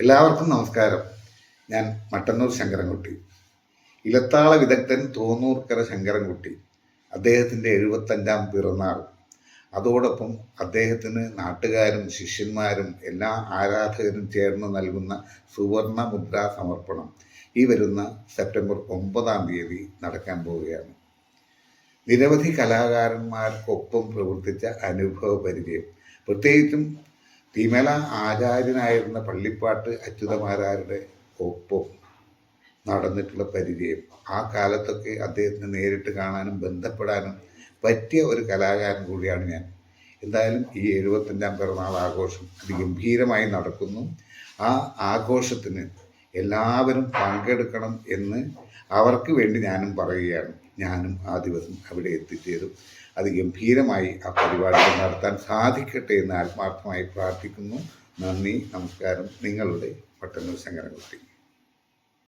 എല്ലാവർക്കും നമസ്കാരം. ഞാൻ മട്ടന്നൂർ ശങ്കരൻകുട്ടി. ഇലത്താള വിദഗ്ധൻ തോന്നൂർക്കര ശങ്കരൻകുട്ടി. അദ്ദേഹത്തിന്റെ എഴുപത്തഞ്ചാം പിറന്നാൾ. അതോടൊപ്പം അദ്ദേഹത്തിന് നാട്ടുകാരും ശിഷ്യന്മാരും എല്ലാ ആരാധകരും ചേർന്ന് നൽകുന്ന സുവർണ മുദ്രാ സമർപ്പണം ഈ വരുന്ന സെപ്റ്റംബർ ഒമ്പതാം തീയതി നടക്കാൻ പോവുകയാണ്. നിരവധി കലാകാരന്മാർക്കൊപ്പം പ്രവർത്തിച്ച അനുഭവ പരിചയം പ്രത്യേകിച്ചും തിമല ആചാര്യനായിരുന്ന പള്ളിപ്പാട്ട് അച്യുതമാരാരുടെ ഒപ്പം നടന്നിട്ടുള്ള പരിചയം. ആ കാലത്തൊക്കെ അദ്ദേഹത്തിന് നേരിട്ട് കാണാനും ബന്ധപ്പെടാനും പറ്റിയ ഒരു കലാകാരൻ കൂടിയാണ് ഞാൻ. എന്തായാലും ഈ എഴുപത്തഞ്ചാം പിറന്നാൾ ആഘോഷം അതിഗംഭീരമായി നടക്കുന്നു. ആ ആഘോഷത്തിന് എല്ലാവരും പങ്കെടുക്കണം എന്ന് അവർക്ക് വേണ്ടി ഞാനും പറയുകയാണ്. ഞാനും ആ ദിവസം അവിടെ എത്തിച്ചേരും. അത് ഗംഭീരമായി ആ പരിപാടികൾ നടത്താൻ സാധിക്കട്ടെ എന്ന് ആത്മാർത്ഥമായി പ്രാർത്ഥിക്കുന്നു. നന്ദി നമസ്കാരം. നിങ്ങളുടെ പട്ടന്നൂർ ശങ്കരൻകുട്ടി.